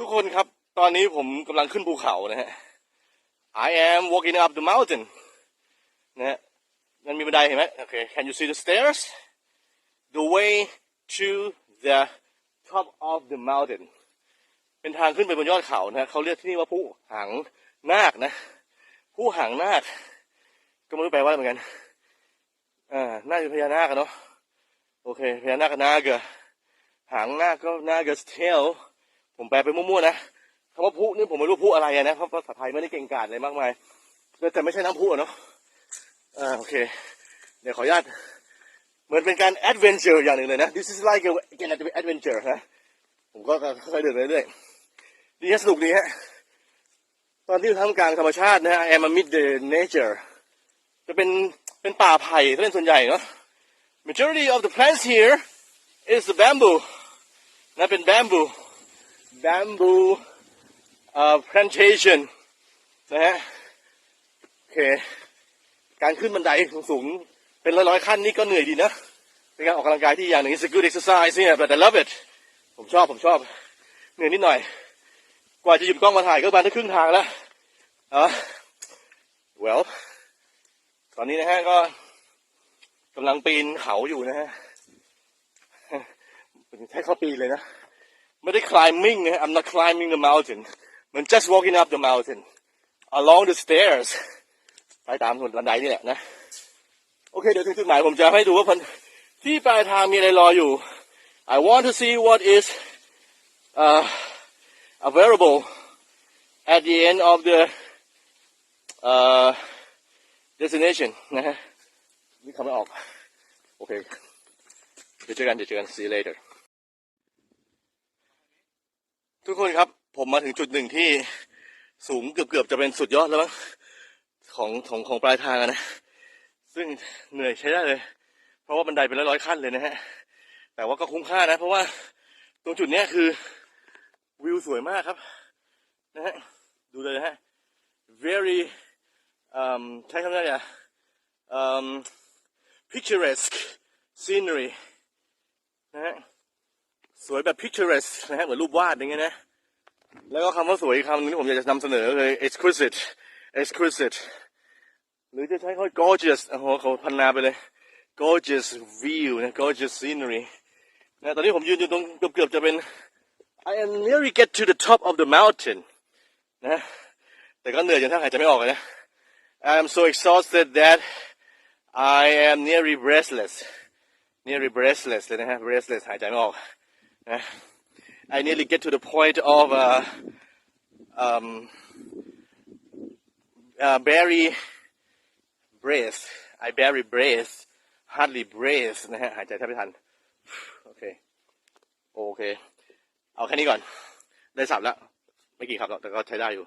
ทุกคนครับ ตอนนี้ผมกำลังขึ้นภูเขานะฮะ I am walking up the mountain นะฮะมันมีบันไดเห็นไหมโอเค Can you see the stairs the way to the top of the mountain เป็นทางขึ้นไปบนยอดเขานะเขาเรียกที่นี่ว่าผู้หางนาคนะผู้หางนาคก็ไม่รู้แปลว่าอะไรเหมือนกันอ่าน่าจะพญานาคเนาะโอเคพญานาคนาคอหางนาคก็นาค tail ผมแปลไปมั่วๆนะคำว่าพุนี่ผมไม่รู้พุอะไรนะเพราะภาษาไทยไม่ได้เก่งกาจอะไรมากมายแต่ไม่ใช่น้ำพุอะเนาะอ่าโอเค เดี๋ยวขออนุญาตเหมือนเป็นการ adventure อย่างหนึ่งเลยนะ this is like a again adventure นะผมก็ค่อยๆเดินเรื่อยๆดีฮะสนุกดีฮะตอนที่ท่ามกลางธรรมชาตินะฮะ I am amid the nature จะเป็นเป็นป่าไผ่ถ้าเป็นส่วนใหญ่เนาะ majority of the plants here is the bamboo นะเป็น bamboo bamboo uh, plantation นะฮะโอเค การขึ้นบันไดสูงๆเป็นร้อยๆขั้นนี่ก็เหนื่อยดีนะเป็นการออกกำลังกายที่อย่างหนึ่ง it's a good exercise เนี่ย but I love it ผมชอบผมชอบ เหนื่อยนิดหน่อย กว่าจะหยิบกล้องมาถ่ายก็ประมาณได้ครึ่งทางแล้วอะ well ตอนนี้นะฮะก็กำลังปีนเขาอยู่นะฮะใช้เขาปีนเลยนะ ไม่ได้ climbing นะ I'm not climbing the mountain มัน just walking up the mountain along the stairs ไปตามบันไดนี่แหละนะ โอเค เดี๋ยวถึงจุดหมายผมจะให้ดูว่าพันที่ปลายทางมีอะไรรออยู่ I want to see what is uh, available at the end of the uh, destination นะฮะนี่คำไม่ออก โอเค เดี๋ยวเจอกัน เดี๋ยวเจอกัน see you later ทุกคนครับ ผมมาถึงจุดหนึ่งที่สูงเกือบๆจะเป็นสุดยอดแล้วมั้งของของของปลายทางนะ ซึ่งเหนื่อยใช้ได้เลย เพราะว่าบันไดเป็นร้อยๆขั้นเลยนะฮะ แต่ว่าก็คุ้มค่านะ เพราะว่าตรงจุดเนี้ยคือวิวสวยมากครับนะฮะดูเลยนะฮะ very um, ใช้คำว่าอะไรอะ um, picturesque scenery นะฮะ สวยแบบ picturesque นะฮะเหมือนรูปวาดอย่างเงี้ยนะ แล้วก็คำว่าสวยอีกคำนึงที่ผมอยากจะนำเสนอเลย exquisite exquisite หรือจะใช้คำ gorgeous โอ้โหเขาพันนาไปเลย gorgeous view นะ gorgeous scenery นะตอนนี้ผมยืนอยู่ตรงเกือบๆจะเป็น I am nearly get to the top of the mountain นะแต่ก็เหนื่อยจนแทบหายใจไม่ออกเลยนะ I am so exhausted that I am nearly breathless nearly breathless เลยนะฮะ breathless หายใจไม่ออก นะ I nearly get to the point of uh, um, uh, barely breath I barely breath hardly breath นะฮะหายใจแทบไม่ทันโอเคโอเค เอาแค่นี้ก่อน ได้สับแล้ว ไม่กี่ครับหรอกแต่ก็ใช้ได้อยู่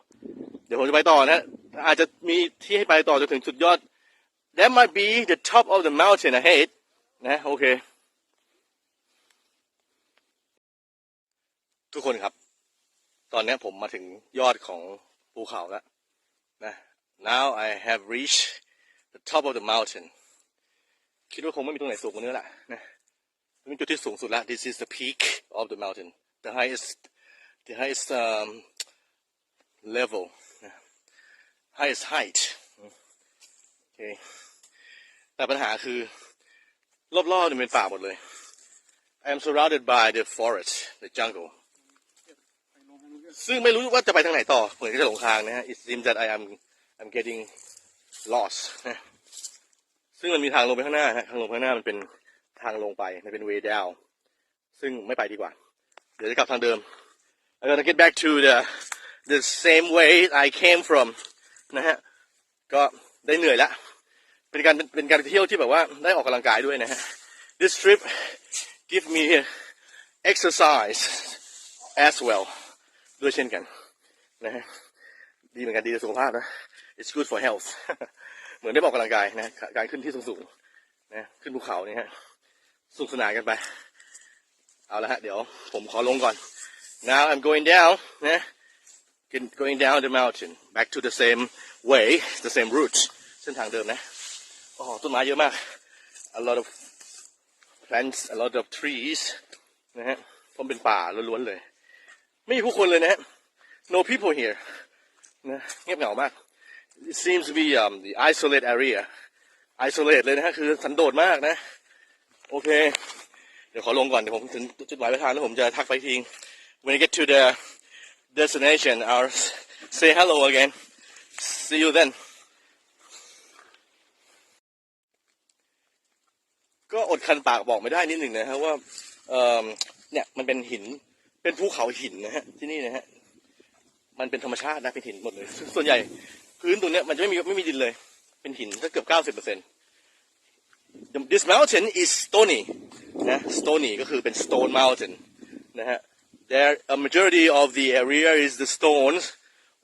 เดี๋ยวผมจะไปต่อนะ อาจจะมีที่ให้ไปต่อจนถึงจุดยอด That might be the top of the mountain ahead นะโอเค ทุกคนครับ ตอนนี้ผมมาถึงยอดของภูเขาแล้วนะ now I have reached the top of the mountain คิดว่าคงไม่มีตรงไหนสูงกว่านี้ละนะเป็นจุดที่สูงสุดล้ว this is the peak of the mountain the highest the highest um, level นะ highest height โอเคแต่ปัญหาคือ รอบๆเนี่ยเป็นป่าหมดเลย I am surrounded by the forest the jungle ซึ่งไม่รู้ว่าจะไปทางไหนต่อเหมือนจะหลงทางนะฮะ it seems that I am I'm getting lost นะซึ่งมันมีทางลงไปข้างหน้าฮะทางลงข้างหน้ามันเป็นทางลงไปมันเป็น way down ซึ่งไม่ไปดีกว่า เดี๋ยวจะกลับทางเดิม I'm gonna get back to the the same way I came from นะฮะ ก็ได้เหนื่อยแล้วเป็นการเป็นการเที่ยวที่แบบว่าได้ออกกำลังกายด้วยนะฮะ This trip give me exercise as well ด้วยเช่นกันนะฮะดีเหมือนกันดีต่อสุขภาพนะ It's good for health เหมือนได้ออกกำลังกายนะการขึ้นที่สูงๆนะขึ้นภูเขาเนี่ยฮะสนุกสนานกันไป เอาละฮะเดี๋ยวผมขอลงก่อน Now I'm going down นะ going down the mountain back to the same way the same route เส้นทางเดิมนะโอ้ต้นไม้เยอะมาก a lot of plants a lot of trees นะฮะเพราะมันเป็นป่าล้วนๆเลย ไม่มีผู้คนเลยนะ no people here นะเงียบเหงามาก it seems to be um the isolate area isolate เลยนะฮะคือสันโดษมากนะ โอเค เดี๋ยวขอลงก่อน เดี๋ยวผมถึงจุดหมายปลายทางแล้วผมจะทักไปที when I get to the destination I'll say hello again see you then ก็อดคันปากบอกไม่ได้นิดหนึ่งนะฮะว่าเนี่ยมันเป็นหิน เป็นภูเขาหินนะฮะที่นี่นะฮะมันเป็นธรรมชาตินะเป็นหินหมดเลย ส่วนใหญ่พื้นตรงเนี้ยมันจะไม่มีไม่มีดินเลย เป็นหินถ้าเกือบเก้าสิบเปอร์เซ็นต์ this mountain is stony นะ stony ก็คือเป็น stone mountain นะฮะ there a majority of the area is the stones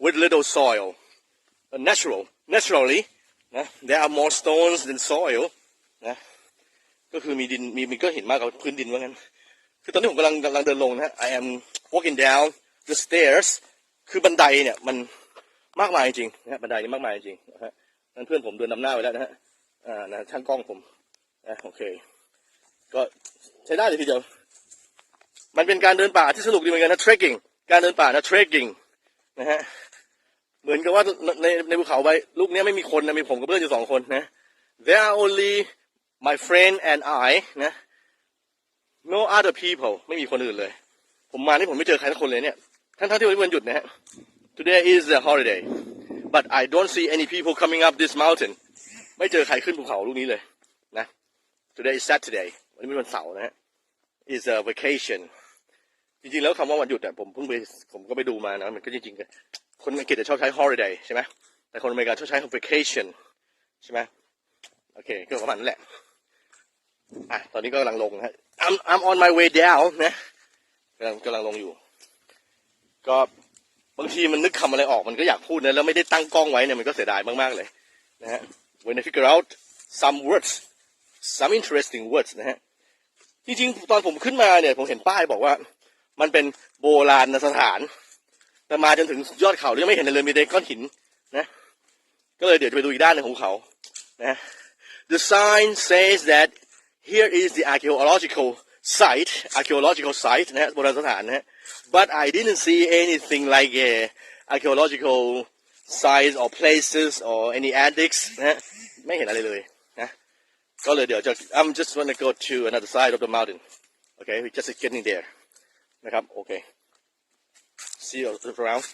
with little soil natural naturally นะ there are more stones than soil นะก็คือมีดินมีมีก็เห็นมากกว่าพื้นดินว่างั้น คือตอนนี้ผมกำลังกำลังเดินลงนะฮะ I am walking down the stairs คือบันไดเนี่ยมันมากมายจริงนะฮะบันไดนี่มากมายจริงนะฮะนั่นเพื่อนผมเดินนำหน้าไปแล้วนะฮะอ่านะช่างกล้องผมนะโอเค ก็ใช้ได้เลยทีเดียว มันเป็นการเดินป่าที่สนุกดีเหมือนกันนะ trekking การเดินป่านะ trekking นะฮะเหมือนกับว่าในในภูเขาใบลูกเนี้ยไม่มีคนนะมีผมกับเพื่อนอยู่สองคนนะ there are only my friend and I นะ no other people ไม่มีคนอื่นเลย ผมมานี่ผมไม่เจอใครสักคนเลยเนี่ย ทั้งๆที่วันนี้วันหยุดนะฮะ today is a holiday but I don't see any people coming up this mountain ไม่เจอใครขึ้นภูเขาลูกนี้เลยนะ today is Saturday วันนี้เป็นวันเสาร์นะฮะ is a vacation จริงๆ แล้วคำว่าวันหยุดเนี่ยผมเพิ่งไปผมก็ไปดูมานะ มันก็จริงๆ คนอังกฤษจะชอบใช้ holiday ใช่ไหมแต่คนอเมริกันชอบใช้ vacation ใช่ไหมโอเค ก็ประมาณนั้นแหละ อะตอนนี้ก็กำลังลงฮะ I'm I'm on my way down นะกำลังกำลังลงอยู่ ก็บางทีมันนึกคำอะไรออกมันก็อยากพูดนะแล้วไม่ได้ตั้งกล้องไว้เนี่ยมันก็เสียดายมากๆเลยนะฮะ when I figure out some words some interesting words นะฮะ จริงๆ ตอนผมขึ้นมาเนี่ย ผมเห็นป้ายบอกว่า มันเป็นโบราณสถาน แต่มาจนถึงยอดเขายังไม่เห็นเลยมีแต่ก้อนหินนะ ก็เลยเดี๋ยวจะไปดูอีกด้านหนึ่งของเขานะ The sign says that here is the archaeological site archaeological site นะฮะโบราณสถานนะฮะ but I didn't see anything like a archaeological sites or places or any antics นะฮะไม่เห็นอะไรเลยนะ ก็เลยเดี๋ยวจะ I'm just wanna go to another side of the mountain okay we just getting there นะครับ โอเค see you around